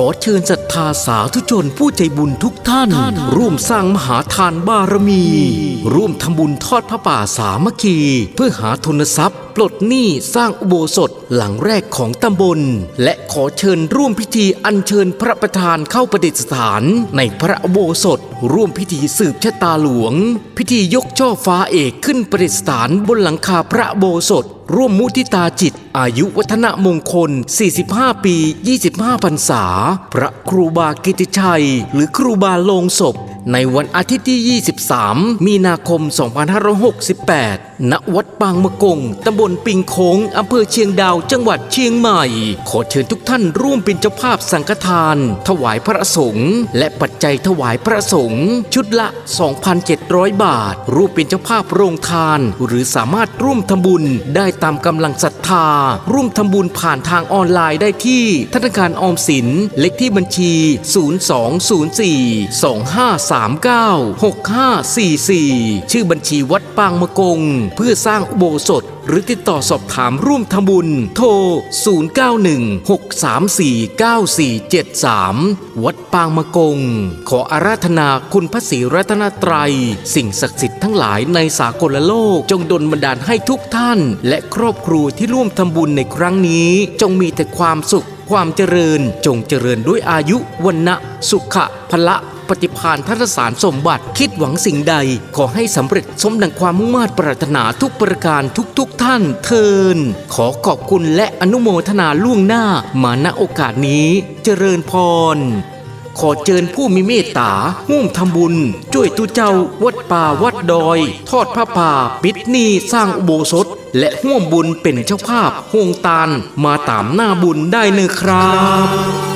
ขอเชิญศรัทธาสาธุชนผู้ใจบุญทุกท่าน ร่วมสร้างมหาทานบารมี ร่วมทำบุญทอดพระป่าสามัคคี เพื่อหาทุนทรัพย์ ปลดหนี้สร้างอุโบสถหลังแรกของตำบล และขอเชิญร่วมพิธีอัญเชิญพระประธานเข้าประดิษฐาน ในพระอุโบสถ ร่วมพิธีสืบชะตาหลวง พิธียกช่อฟ้าเอกขึ้นประดิษฐานบนหลังคาพระอุโบสถ ร่วมมุทิตาจิต อายุวัฒนมงคล 45 ปี 25 พรรษา พระครูบากิติชัย หรือครูบาโลงศพ ในวันอาทิตย์ที่ 23 มีนาคม 2568 ณ วัดปางมะกง ตำบลปิงโค้ง อำเภอเชียงดาว จังหวัดเชียงใหม่ ขอเชิญทุกท่านร่วมเป็นเจ้าภาพสังฆทาน ถวายพระสงฆ์ และปัจจัยถวายพระสงฆ์ ชุดละ 2,700 บาท ร่วมเป็นเจ้าภาพโรงทาน หรือสามารถร่วมทำบุญได้ตามกำลังศรัทธา ร่วมทำบุญผ่านทางออนไลน์ได้ที่ ธนาคารออมสิน เลขที่บัญชี 0204253 6544 ชื่อบัญชีวัดปางมะกง เพื่อสร้างอุโบสถ หรือติดต่อสอบถามร่วมทำบุญ โทร 0916349473 วัดปางมะกง ขออาราธนาคุณพระศรีรัตนตรัย สิ่งศักดิ์สิทธิ์ทั้งหลายในสากลโลก จงดลบันดาลให้ทุกท่าน และครอบครัวที่ร่วมทำบุญในครั้งนี้ จงมีแต่ความสุขความเจริญจงเจริญด้วยอายุวันนะสุขะพละ ปฏิพานทัศสารสมบัติคิดหวังสิ่งใด ขอให้สำเร็จสมดังความมุ่งมา่ปรารถนาทุกประการทุกๆทท่านเทิน ขอขอบคุณและอนุโมทนาล่วงหน้ามาณโอกาสนี้เจริญพรขอเจิญผู้มีเมตตาห่วมทำบุญ ช่วยตุเจ้า วัดป่าวัดดอย ทอดผ้าป่า ปิดหนี้สร้างอุโบสถ และห่วมบุญเป็นเจ้าภาพห่วงตาลมาตามหน้าบุญได้เนอะครับ